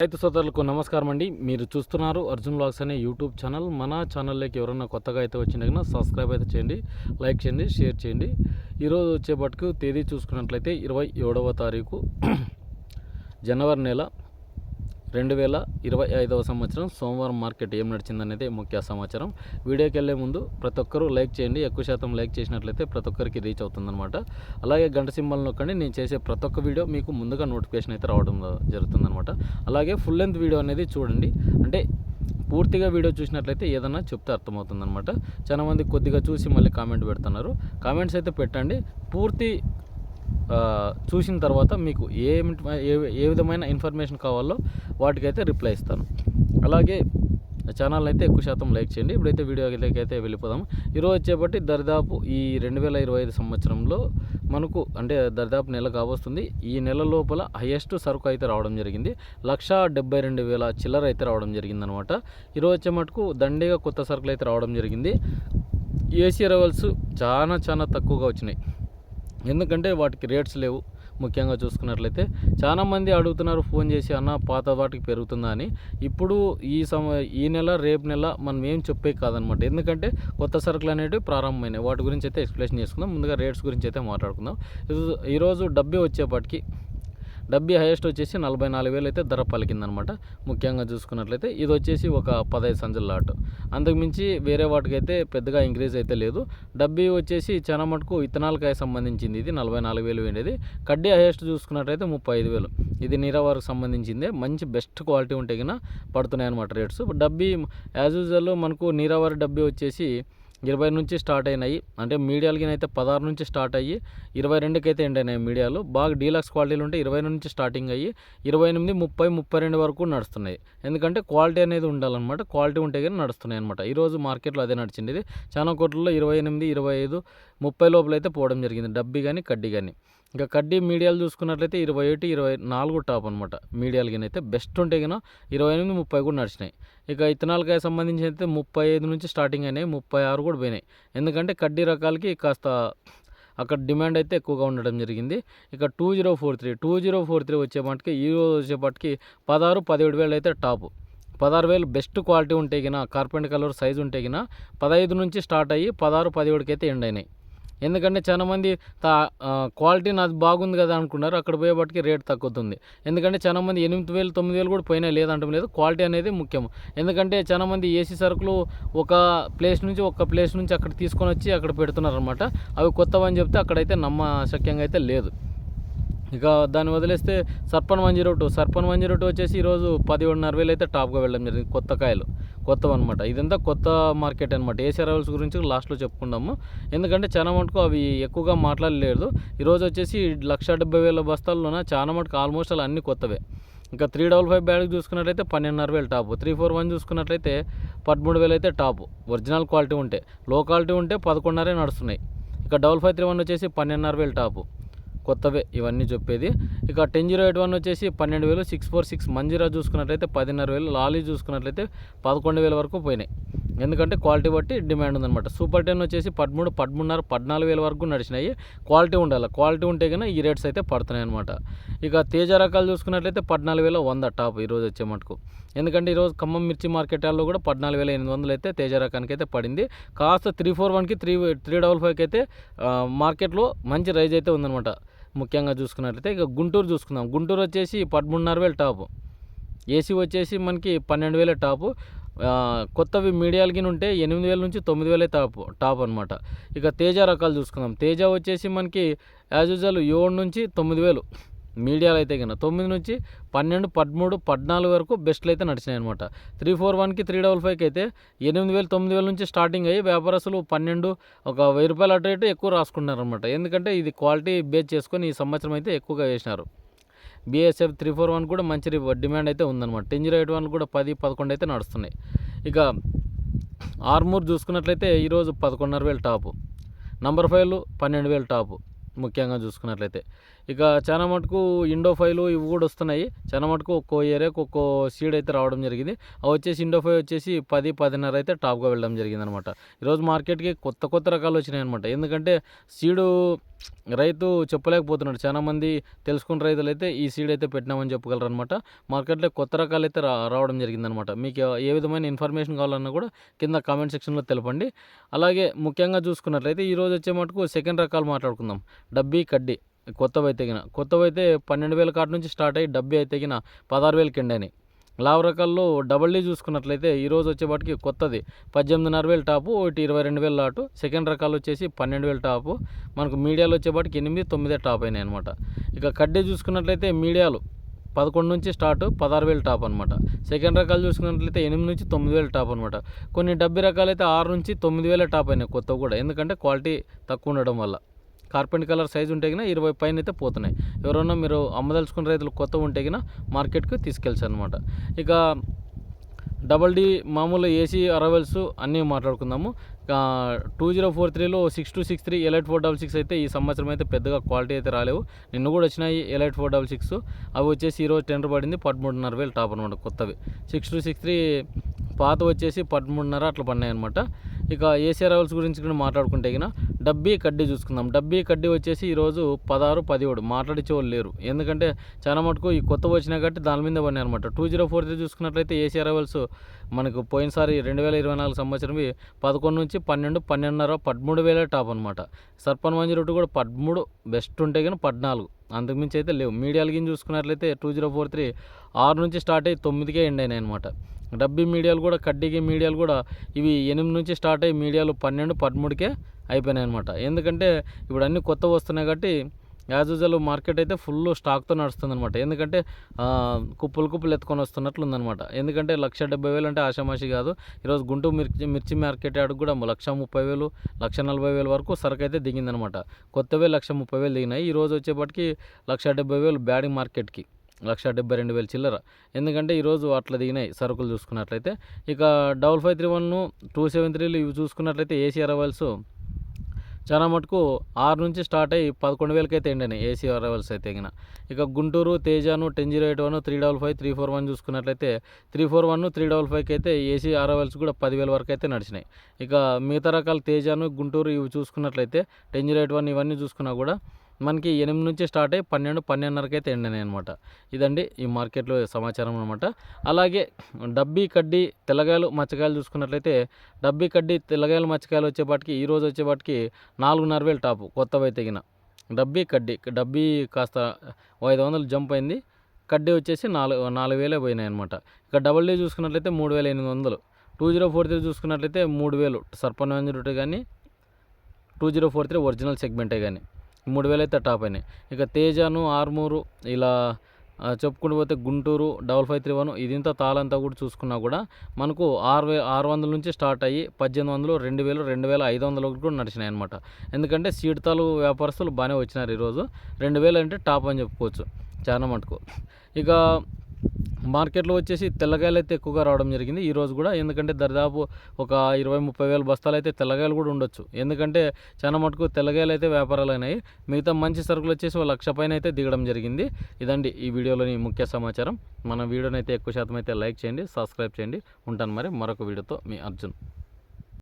రైతు సోదరులకు నమస్కారం అండి. మీరు చూస్తున్నారు అర్జున్ బ్లాగ్స్ అనే యూట్యూబ్ ఛానల్. మన ఛానల్లోకి ఎవరైనా కొత్తగా అయితే వచ్చిన సబ్స్క్రైబ్ అయితే చేయండి లైక్ చేయండి షేర్ చేయండి. ఈరోజు వచ్చేపట్టుకు తేదీ చూసుకున్నట్లయితే ఇరవై ఏడవ తారీఖు జనవరి నెల రెండు వేల ఇరవై ఐదవ సంవత్సరం సోమవారం మార్కెట్ ఏం నడిచిందనేది ముఖ్య సమాచారం. వీడియోకి వెళ్ళే ముందు ప్రతి ఒక్కరూ లైక్ చేయండి. ఎక్కువ శాతం లైక్ చేసినట్లయితే ప్రతి ఒక్కరికి రీచ్ అవుతుందన్నమాట. అలాగే గంట సింబల్ నొక్కండి. నేను చేసే ప్రతి ఒక్క వీడియో మీకు ముందుగా నోటిఫికేషన్ అయితే రావడం జరుగుతుందన్నమాట. అలాగే ఫుల్ లెంత్ వీడియో అనేది చూడండి. అంటే పూర్తిగా వీడియో చూసినట్లయితే ఏదన్నా చెప్తే అర్థమవుతుందన్నమాట. చాలామంది కొద్దిగా చూసి మళ్ళీ కామెంట్ పెడుతున్నారు. కామెంట్స్ అయితే పెట్టండి. పూర్తి చూసిన తర్వాత మీకు ఏ ఏ- ఏ విధమైన ఇన్ఫర్మేషన్ కావాలో వాటికైతే రిప్లై ఇస్తాను. అలాగే ఛానల్ అయితే ఎక్కువ శాతం లైక్ చేయండి. ఇప్పుడైతే వీడియోకి అయితే వెళ్ళిపోదాం. ఈరోజు వచ్చేపట్టి దరిదాపు ఈ రెండు వేల ఇరవై ఐదు సంవత్సరంలో మనకు అంటే దరిదాపు నెల కావస్తుంది ఈ నెల లోపల హయ్యెస్ట్ సరుకు అయితే రావడం జరిగింది. లక్ష డెబ్బై రెండు వేల చిల్లర అయితే రావడం జరిగింది అనమాట ఈరోజు వచ్చే మటుకు దండిగా కొత్త సరుకులు అయితే రావడం జరిగింది. ఏసీ లెవెల్స్ చాలా చాలా తక్కువగా వచ్చినాయి. ఎందుకంటే వాటికి రేట్స్ లేవు. ముఖ్యంగా చూసుకున్నట్లయితే చాలామంది అడుగుతున్నారు ఫోన్ చేసి అన్న పాత వాటికి పెరుగుతుందా? అని. ఇప్పుడు ఈ సమ ఈ నెల రేపు నెల మనం ఏం చెప్పే కాదనమాట. ఎందుకంటే కొత్త సరుకులు అనేవి ప్రారంభమైనాయి. వాటి గురించి అయితే ఎక్స్ప్లెయిన్ చేసుకుందాం. ముందుగా రేట్స్ గురించి అయితే మాట్లాడుకుందాం. ఈరోజు- ఈరోజు వచ్చేపాటికి డబ్బీ హైయెస్ట్ వచ్చేసి నలభై నాలుగు వేలు అయితే ధర పలికిందనమాట. ముఖ్యంగా చూసుకున్నట్లయితే ఇది వచ్చేసి ఒక పదహైదు సంచుల లాట్. అంతకుమించి వేరే వాటికైతే పెద్దగా ఇంక్రీజ్ అయితే లేదు. డబ్బీ వచ్చేసి చాలా మటుకు ఇథనాల్కాయ సంబంధించింది. ఇది నలభై నాలుగు వేలు వేండేది కడ్డీ హైయెస్ట్ చూసుకున్నట్లయితే ముప్పై ఐదు వేలు. ఇది నీరావారికి సంబంధించిందే. మంచి బెస్ట్ క్వాలిటీ ఉంటే కన్నా పడుతున్నాయి అనమాట రేట్స్. డబ్బీ యాజ్ యూజువల్ మనకు నీరావరి డబ్బీ వచ్చేసి ఇరవై నుంచి స్టార్ట్ అయినాయి. అంటే మీడియాలకి అయితే పదహారు నుంచి స్టార్ట్ అయ్యి ఇరవై రెండుకి అయితే ఎండ్ అయినాయి మీడియాలు. బాగా డీలక్స్ క్వాలిటీలు ఉంటే ఇరవై నుంచి స్టార్టింగ్ అయ్యి ఇరవై ఎనిమిది ముప్పై ముప్పై రెండు వరకు నడుస్తున్నాయి. ఎందుకంటే క్వాలిటీ అనేది ఉండాలన్నమాట. క్వాలిటీ ఉంటే కానీ నడుస్తున్నాయి అనమాట ఈరోజు మార్కెట్లో అదే నడిచింది ఇది చాలా కోట్లలో ఇరవై ఎనిమిది ఇరవై ఐదు ముప్పై లోపల అయితే పోవడం జరిగింది. డబ్బీ కానీ కడ్డీ కానీ ఇంకా కడ్డీ మీడియాలు చూసుకున్నట్లయితే ఇరవై ఒకటి ఇరవై నాలుగు టాప్ అనమాట మీడియాలు కింద అయితే బెస్ట్ ఉంటే గిన ఇరవై ఎనిమిది ముప్పై కూడా నడిచినాయి. ఇక ఇత్తనాలకాయ సంబంధించి అయితే ముప్పై ఐదు నుంచి స్టార్టింగ్ అయినాయి ముప్పై ఆరు కూడా పోయినాయి. ఎందుకంటే కడ్డీ రకాలకి కాస్త అక్కడ డిమాండ్ అయితే ఎక్కువగా ఉండడం జరిగింది. ఇక two zero four three two zero four three వచ్చేపాటికి ఈ రోజు వచ్చేపాటికి పదహారు పదిహేడు వేలు అయితే టాప్. పదహారు వేలు బెస్ట్ క్వాలిటీ ఉంటే గిన కార్పెంట్ కలర్ సైజు ఉంటే గిన పదహైదు నుంచి స్టార్ట్ అయ్యి పదహారు పదిహేడుకి అయితే ఎండ్ అయినాయి. ఎందుకంటే చాలా మంది తా క్వాలిటీ నాది బాగుంది కదా అనుకున్నారు అక్కడ పోయేపటికి రేట్ తగ్గుతుంది ఎందుకంటే చాలా మంది ఎనిమిది వేలు తొమ్మిది వేలు కూడా పోయినా లేదంటం లేదు క్వాలిటీ అనేది ముఖ్యం ఎందుకంటే చాలా మంది ఏసీ సరుకులు ఒక ప్లేస్ నుంచి ఒక ప్లేస్ నుంచి అక్కడ తీసుకొని వచ్చి అక్కడ పెడుతున్నారు అనమాట అవి కొత్తవని చెప్తే అక్కడైతే నమ్మశక్యంగా అయితే లేదు. ఇక దాన్ని వదిలేస్తే Sarpan one zero two Sarpan one zero two వచ్చేసి ఈరోజు పదిహేడున్నర వేలు అయితే టాప్గా వెళ్ళడం జరిగింది కొత్త కాయలు కొత్తవి అనమాట ఇదంతా కొత్త మార్కెట్ అనమాట ఏసీ అరైవల్స్ గురించి లాస్ట్లో చెప్పుకుందాము. ఎందుకంటే చాలా మటుకు అవి ఎక్కువగా మాట్లాడలేదు. ఈరోజు వచ్చేసి లక్ష డెబ్బై వేల బస్తాల్లోన చాలా మటుకు ఆల్మోస్ట్ అలా అన్ని కొత్తవే. ఇంకా త్రీ డబల్ ఫైవ్ బ్యాగ్ చూసుకున్నట్లయితే పన్నెండున్నర వేలు టాప్. త్రీ ఫోర్ వన్ చూసుకున్నట్లయితే పదమూడు వేలు అయితే టాప్. ఒరిజినల్ క్వాలిటీ ఉంటే లో క్వాలిటీ ఉంటే పదకొండున్నరే నడుస్తున్నాయి. ఇక డబల్ ఫైవ్ త్రీ వన్ వచ్చేసి పన్నెండున్నర వేలు టాపు. కొత్తవే ఇవన్నీ చెప్పేది. ఇక టెన్ జీరో ఎయిట్ వన్ వచ్చేసి పన్నెండు వేలు సిక్స్ ఫోర్ సిక్స్ మంజీరా చూసుకున్నట్లయితే పదిన్నర వేలు లాలీ చూసుకున్నట్లయితే పదకొండు వేల వరకు పోయినాయి. ఎందుకంటే క్వాలిటీ బట్టి డిమాండ్ ఉందన్నమాట. సూపర్ టెన్ వచ్చేసి పదమూడు పదమూడున్నర పద్నాలుగు వేల వరకు నడిచినాయి. క్వాలిటీ ఉండాలి. క్వాలిటీ ఉంటే కనుక ఈ రేట్స్ అయితే పడుతున్నాయి అనమాట ఇక తేజ రకాలు చూసుకున్నట్లయితే పద్నాలుగు వేల వంద టాప్ ఈరోజు వచ్చే మటుకు. ఎందుకంటే ఈరోజు ఖమ్మం మిర్చి మార్కెట్లో కూడా పద్నాలుగు వేల ఎనిమిది వందలు అయితే తేజ రకానికి అయితే పడింది. కాస్త త్రీ ఫోర్ వన్కి త్రీ త్రీ డబల్ ఫైవ్కి అయితే మార్కెట్లో మంచి రైజ్ అయితే ఉందన్నమాట. ముఖ్యంగా చూసుకున్నట్లయితే ఇక గుంటూరు చూసుకుందాం. గుంటూరు వచ్చేసి పదమూడున్నర వేలు టాపు. ఏసీ వచ్చేసి మనకి పన్నెండు వేల టాపు. కొత్తవి మీడియాలు గిన ఉంటే ఎనిమిది వేల నుంచి తొమ్మిది వేలే టాప్ టాప్ అనమాట ఇక తేజ రకాలు చూసుకుందాం. తేజ వచ్చేసి మనకి యాజ్ యూజువల్ ఏడు నుంచి తొమ్మిది వేలు. మీడియాలో అయితే కన్నా తొమ్మిది నుంచి పన్నెండు పదమూడు పద్నాలుగు వరకు బెస్ట్లు అయితే నడిచినాయి అనమాట త్రీ ఫోర్ వన్కి త్రీ డబల్ ఫైవ్కి అయితే ఎనిమిది వేలు తొమ్మిది వేల నుంచి స్టార్టింగ్ అయ్యి వ్యాపారస్తులు పన్నెండు ఒక వెయ్యి రూపాయలు అటు ఇటు ఎక్కువ రాసుకున్నారు అనమాట ఎందుకంటే ఇది క్వాలిటీ బేస్ చేసుకొని ఈ సంవత్సరం అయితే ఎక్కువగా వేసినారు. బిఎస్ఎఫ్ త్రీ ఫోర్ వన్ కూడా మంచి డిమాండ్ అయితే ఉందన్నమాట. టెన్ జీరో ఎయిట్ వన్ కూడా పది పదకొండు అయితే నడుస్తున్నాయి. ఇక ఆర్మూర్ చూసుకున్నట్లయితే ఈరోజు పదకొండున్నర వేలు టాపు. నంబర్ ఫైవ్లు పన్నెండు వేలు టాపు ముఖ్యంగా చూసుకున్నట్లయితే. ఇక చాలా మటుకు ఇండోఫైలు ఇవి కూడా వస్తున్నాయి. చాలా మటుకు ఒక్కో ఏరియాకి ఒక్కో సీడ్ అయితే రావడం జరిగింది. అవి వచ్చేసి ఇండో ఫైవ్ వచ్చేసి పది పదిన్నర అయితే టాప్గా వెళ్ళడం జరిగింది అనమాట ఈరోజు మార్కెట్కి కొత్త కొత్త రకాలు వచ్చినాయి అనమాట ఎందుకంటే సీడు రైతు చెప్పలేకపోతున్నాడు. చాలా మంది తెలుసుకున్న రైతులు అయితే ఈ సీడ్ అయితే పెట్టినామని చెప్పగలరు అనమాట మార్కెట్లో కొత్త రకాలు అయితే రా రావడం జరిగిందనమాట మీకు ఏ విధమైన ఇన్ఫర్మేషన్ కావాలన్నా కూడా కింద కామెంట్ సెక్షన్లో తెలపండి. అలాగే ముఖ్యంగా చూసుకున్నట్లయితే ఈరోజు వచ్చే మటుకు సెకండ్ రకాలు మాట్లాడుకుందాం. డబ్బీ కడ్డీ. కొత్తవి అయితే గిన. కొత్తవి అయితే పన్నెండు వేల కాటి నుంచి స్టార్ట్ అయ్యి డబ్బీ అయితే గిన పదహారు వేలకి ఎండని లావ్ రకాల్లో డబల్ డీ చూసుకున్నట్లయితే ఈరోజు వచ్చేపాటికి కొత్తది. పద్దెనిమిదిన్నర వేలు టాపు ఒకటి ఇరవై రెండు వేల లాటు. సెకండ్ రకాలు వచ్చేసి పన్నెండు వేల టాపు. మనకు మీడియాలో వచ్చేపాటికి ఎనిమిది తొమ్మిదే టాప్ అయినాయి అనమాట ఇక కడ్డీ చూసుకున్నట్లయితే మీడియాలు పదకొండు నుంచి స్టార్ట్ పదహారు వేలు టాప్ అనమాట సెకండ్ రకాలు చూసుకున్నట్లయితే ఎనిమిది నుంచి తొమ్మిది వేలు టాప్ అనమాట కొన్ని డెబ్బై రకాలు అయితే ఆరు నుంచి తొమ్మిది వేల టాప్ అయినాయి కొత్తవి కూడా. ఎందుకంటే క్వాలిటీ తక్కువ ఉండడం వల్ల. కార్పెంట్ కలర్ సైజు ఉంటే కన్నా ఇరవై పైన అయితే పోతున్నాయి. ఎవరన్నా మీరు అమ్మదలుచుకున్న రైతులు కొత్త ఉంటే కన్నా మార్కెట్కి తీసుకెళ్ళచ్చు అనమాట ఇక డబల్ డి మామూలు ఏసీ అరవెల్స్ అన్నీ మాట్లాడుకుందాము. టూ జీరో ఫోర్ త్రీలో six two six three elite four double six అయితే ఈ సంవత్సరం అయితే పెద్దగా క్వాలిటీ అయితే రాలేవు. నిన్న కూడా వచ్చినాయి ఎలైట్ ఫోర్ డబల్ సిక్స్. అవి వచ్చేసి ఈరోజు టెండర్ పడింది పదమూడున్నర వేలు టాప్ అనమాట కొత్తవి. సిక్స్ టూ సిక్స్ త్రీ పాత వచ్చేసి పదమూడున్నర అట్లా పడినాయి అనమాట ఇక ఏసీ అరవల్స్ గురించి కూడా మాట్లాడుకుంటే గిన డబ్బీ కడ్డీ చూసుకుందాం. డబ్బీ కడ్డీ వచ్చేసి ఈరోజు పదహారు పదిహేడు మాట్లాడించేవాళ్ళు లేరు. ఎందుకంటే చాలా మటుకు ఈ కొత్త వచ్చినా కాబట్టి దాని మీద పడినాయి అనమాట టూ జీరో ఫోర్ త్రీ చూసుకున్నట్లయితే ఏసీ అరవల్స్ మనకు పోయినసారి రెండు వేల ఇరవై నాలుగు సంవత్సరం పదకొండు నుంచి పన్నెండు పన్నెండున్నర పదమూడు వేల టాప్ అనమాట సర్పన్ మంజీ రొట్టు కూడా పదమూడు బెస్ట్ ఉంటే కానీ పద్నాలుగు. అంతకుమించి అయితే లేవు. మీడియాలు గిని చూసుకున్నట్లయితే టూ జీరో ఫోర్ త్రీ ఆరు నుంచి స్టార్ట్ అయ్యి తొమ్మిదికే ఎండ్ అయినాయి అనమాట డబ్బీ మీడియాలు కూడా కడ్డీకి మీడియాలు కూడా ఇవి ఎనిమిది నుంచి స్టార్ట్ అయ్యి మీడియాలు పన్నెండు పదమూడుకే అయిపోయినాయి అనమాట ఎందుకంటే ఇప్పుడు అన్నీ కొత్త వస్తున్నాయి కాబట్టి యాజ్ యూజువల్ మార్కెట్ అయితే ఫుల్ స్టాక్తో నడుస్తుంది అనమాట ఎందుకంటే కుప్పలు కుప్పలు ఎత్తుకొని వస్తున్నట్లు ఉందనమాట ఎందుకంటే లక్ష డెబ్బై వేలు అంటే ఆషామాషి కాదు. ఈరోజు గుంటూరు మిర్చి మిర్చి మార్కెట్ ఆడికి కూడా లక్ష ముప్పై వేలు లక్ష నలభై వేల వరకు సరుకు అయితే దిగిందనమాట కొత్తవే లక్ష ముప్పై వేలు దిగినాయి. ఈ రోజు వచ్చేపటికి లక్ష డెబ్బై వేలు బ్యాడింగ్ మార్కెట్కి. లక్ష డెబ్బై రెండు వేల చిల్లర. ఎందుకంటే ఈరోజు అట్లా దిగినాయి సరుకులు చూసుకున్నట్లయితే. ఇక double five three one two seven త్రీలు ఇవి చూసుకున్నట్లయితే ఏసీ అరవల్స్ చాలా మటుకు ఆరు నుంచి స్టార్ట్ అయ్యి పదకొండు వేలకైతే ఎండినాయి ఏసీ అరవల్స్ అయితే ఎగిన ఇక Guntur తేజాను ten zero eight one three double five three four one చూసుకున్నట్లయితే three four one three double ఫైవ్కి అయితే ఏసీ అరవల్స్ కూడా పదివేల వరకు అయితే నడిచినాయి. ఇక మిగతా రకాల తేజాను గుంటూరు ఇవి చూసుకున్నట్లయితే టెన్ జీరో ఎయిట్ వన్ ఇవన్నీ చూసుకున్నా కూడా మనకి ఎనిమిది నుంచి స్టార్ట్ అయ్యి పన్నెండు పన్నెండున్నరకి అయితే ఎండినాయి అనమాట ఇదండి ఈ మార్కెట్లో సమాచారం అనమాట అలాగే డబ్బీ కడ్డీ తెల్లగాయలు మచ్చకాయలు చూసుకున్నట్లయితే డబ్బీ కడ్డీ తెల్లగాయలు మచ్చకాయలు వచ్చేపాటికి ఈరోజు వచ్చేపాటికి నాలుగున్నర వేలు టాపు కొత్తవి తెగిన డబ్బీ కడ్డీ డబ్బీ కాస్త ఐదు వందలు జంప్ అయింది. కడ్డీ వచ్చేసి నాలుగు నాలుగు వేలే పోయినాయి అనమాట ఇక డబల్ డీ చూసుకున్నట్లయితే మూడు వేల ఎనిమిది వందలు. టూ జీరో ఫోర్ త్రీ చూసుకున్నట్లయితే మూడు వేలు. సర్పంచ్ కానీ two zero four three original సెగ్మెంటే కానీ మూడు వేలు అయితే టాప్ అయినాయి. ఇక తేజాను ఆర్మూరు ఇలా చెప్పుకుంటూ పోతే Guntur double five three one ఇదింత తాళంతా కూడా చూసుకున్నా కూడా మనకు ఆరు వే ఆరు వందల నుంచి స్టార్ట్ అయ్యి పద్దెనిమిది వందలు రెండు వేలు రెండు వేల ఐదు వందలు కూడా నడిచినాయి అనమాట ఎందుకంటే సీడ్తాలు వ్యాపారస్తులు బాగానే వచ్చినారు ఈరోజు. రెండు వేలు అంటే టాప్ అని చెప్పుకోవచ్చు. చాలా మటుకు. ఇక మార్కెట్లో వచ్చేసి తెల్లగాయలు అయితే ఎక్కువగా రావడం జరిగింది. ఈరోజు కూడా ఎందుకంటే దరిదాపు ఒక ఇరవై ముప్పై వేల బస్తాలు అయితే తెల్లగాయలు కూడా ఉండొచ్చు. ఎందుకంటే చాలా మటుకు తెల్లగాయలు అయితే వ్యాపారాలు అయినాయి. మిగతా మంచి సరుకులు వచ్చేసి ఒక లక్ష పైన అయితే దిగడం జరిగింది. ఇదండి ఈ వీడియోలోని ముఖ్య సమాచారం. మన వీడియోని అయితే ఎక్కువ శాతం అయితే లైక్ చేయండి సబ్స్క్రైబ్ చేయండి. ఉంటాను మరి మరొక వీడియోతో మీ అర్జున్.